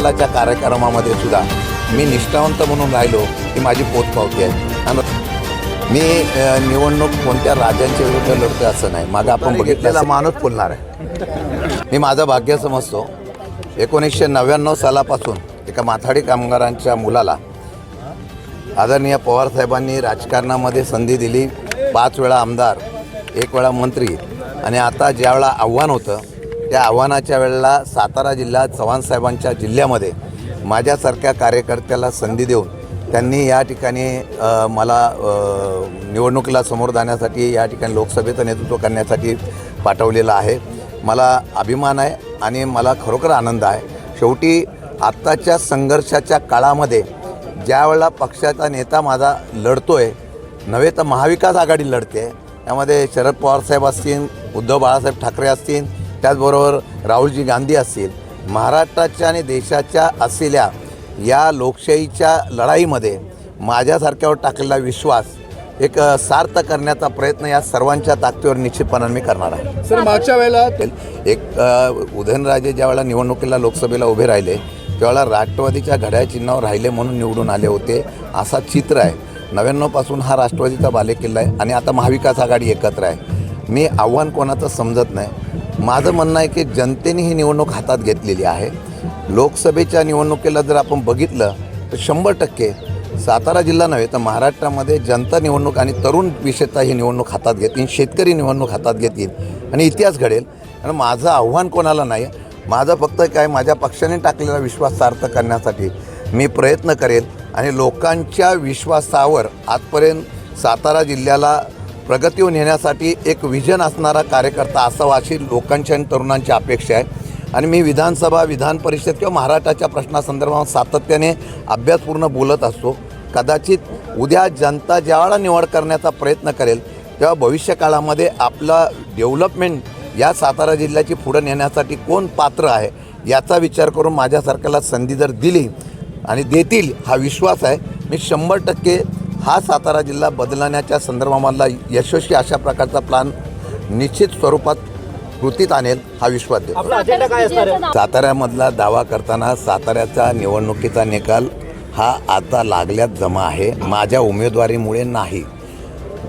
बदलाच्या कार्यक्रमामध्ये सुद्धा मी निष्ठावंत म्हणून राहिलो ही माझी पोचपावती आहे. आणि मी निवडणूक कोणत्या राजांच्या विरुद्ध लढतोय असं नाही. मागं आपण बघितलेला माणूस बोलणार आहे. मी माझं भाग्य समजतो. एकोणीसशे नव्याण्णव सालापासून एका माथाडी कामगारांच्या मुलाला आदरणीय पवारसाहेबांनी राजकारणामध्ये संधी दिली. पाच वेळा आमदार एक वेळा मंत्री. आणि आता ज्यावेळा आव्हान होतं त्या आव्हानाच्या वेळेला सातारा जिल्हा चव्हाण साहेबांच्या जिल्ह्यामध्ये माझ्यासारख्या कार्यकर्त्याला संधी देऊन त्यांनी या ठिकाणी मला निवडणुकीला समोर जाण्यासाठी या ठिकाणी लोकसभेचं नेतृत्व करण्यासाठी पाठवलेलं आहे. मला अभिमान आहे आणि मला खरोखर आनंद आहे. शेवटी आत्ताच्या संघर्षाच्या काळामध्ये ज्या वेळेला पक्षाचा नेता माझा लढतो आहे नव्हे तर महाविकास आघाडी लढते. त्यामध्ये शरद पवार साहेब असतील उद्धव बाळासाहेब ठाकरे असतील त्याचबरोबर राहुलजी गांधी असतील महाराष्ट्राच्या आणि देशाच्या असलेल्या या लोकशाहीच्या लढाईमध्ये माझ्यासारख्यावर टाकलेला विश्वास एक सार्थ करण्याचा प्रयत्न या सर्वांच्या ताकदीवर निश्चितपणाने मी करणार आहे. सर मागच्या वेळेला एक उदयनराजे ज्यावेळेला निवडणुकीला लोकसभेला उभे राहिले त्यावेळेला राष्ट्रवादीच्या घड्याळ चिन्हावर राहिले म्हणून निवडून आले होते असा चित्र आहे. नव्याण्णवपासून हा राष्ट्रवादीचा बालेकिल्ला आहे आणि आता महाविकास आघाडी एकत्र आहे. मी आव्हान कोणाचं समजत नाही. माझं म्हणणं आहे की जनतेने ही निवडणूक हातात घेतलेली आहे. लोकसभेच्या निवडणुकीला जर आपण बघितलं तर शंभर टक्के सातारा जिल्हा नव्हे तर महाराष्ट्रामध्ये जनता निवडणूक आणि तरुण विशेषतः ही निवडणूक हातात घेतील शेतकरी निवडणूक हातात घेतील. आणि इतिहास घडेल. आणि माझं आव्हान कोणाला नाही माझं फक्त काय माझ्या पक्षाने टाकलेला विश्वास सार्थ करण्यासाठी मी प्रयत्न करेल. आणि लोकांच्या विश्वासावर आजपर्यंत सातारा जिल्ह्याला प्रगतीवर नेण्यासाठी एक विजन असणारा कार्यकर्ता असावा अशी लोकांची आणि तरुणांची अपेक्षा आहे. आणि मी विधानसभा विधान परिषद किंवा महाराष्ट्राच्या प्रश्नासंदर्भात सातत्याने अभ्यासपूर्ण बोलत असतो. कदाचित उद्या जनता ज्यावेळा निवड करण्याचा प्रयत्न करेल तेव्हा भविष्यकाळामध्ये आपला डेव्हलपमेंट या सातारा जिल्ह्याची पुढं नेण्यासाठी कोण पात्र आहे याचा विचार करून माझ्यासारख्याला संधी जर दिली आणि देतील हा विश्वास आहे मी शंभर टक्के हा सातारा जिल्हा बदलण्याच्या संदर्भामधला यशस्वी अशा प्रकारचा प्लान निश्चित स्वरूपात कृतीत आणेल हा विश्वास देतो साताऱ्यामधला दावा करताना साताऱ्याचा निवडणुकीचा निकाल हा आता लागल्यात जमा आहे. माझ्या उमेदवारीमुळे नाही.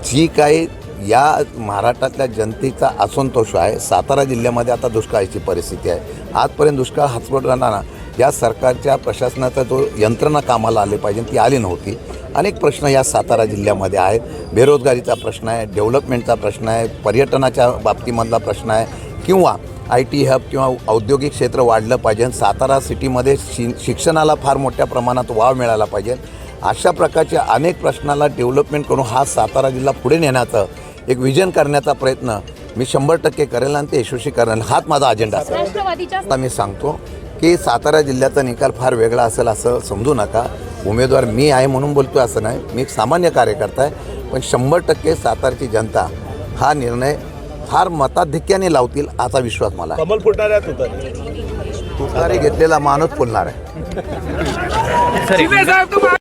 जी काही या महाराष्ट्रातल्या जनतेचा असंतोष आहे सातारा जिल्ह्यामध्ये आता दुष्काळाची परिस्थिती आहे. आजपर्यंत दुष्काळ हातपट राहताना या सरकारच्या प्रशासनाचा जो यंत्रणा कामाला आले पाहिजे ती आली नव्हती. अनेक प्रश्न या सातारा जिल्ह्यामध्ये आहेत. बेरोजगारीचा प्रश्न आहे डेव्हलपमेंटचा प्रश्न आहे पर्यटनाच्या बाबतीमधला प्रश्न आहे किंवा आय टी हब किंवा औद्योगिक क्षेत्र वाढलं पाहिजे. सातारा सिटीमध्ये शि शिक्षणाला फार मोठ्या प्रमाणात वाव मिळाला पाहिजे. अशा प्रकारच्या अनेक प्रश्नाला डेव्हलपमेंट करून हा सातारा जिल्हा पुढे नेण्याचं एक विजन करण्याचा प्रयत्न मी शंभर टक्के करेल आणि ते यशस्वी करेल. हाच माझा अजेंडा असेल. आता मी सांगतो की सातारा जिल्ह्याचा निकाल फार वेगळा असेल असं समजू नका. उमेदवार मी आहे म्हणून बोलतो असं नाही. मी एक सामान्य कार्यकर्ता आहे पण शंभर टक्के सातारची जनता हा निर्णय फार मताधिक्याने लावतील असा विश्वास मला आहे. कमल होता. तुतारी घेतलेला माणूस बोलणार आहे.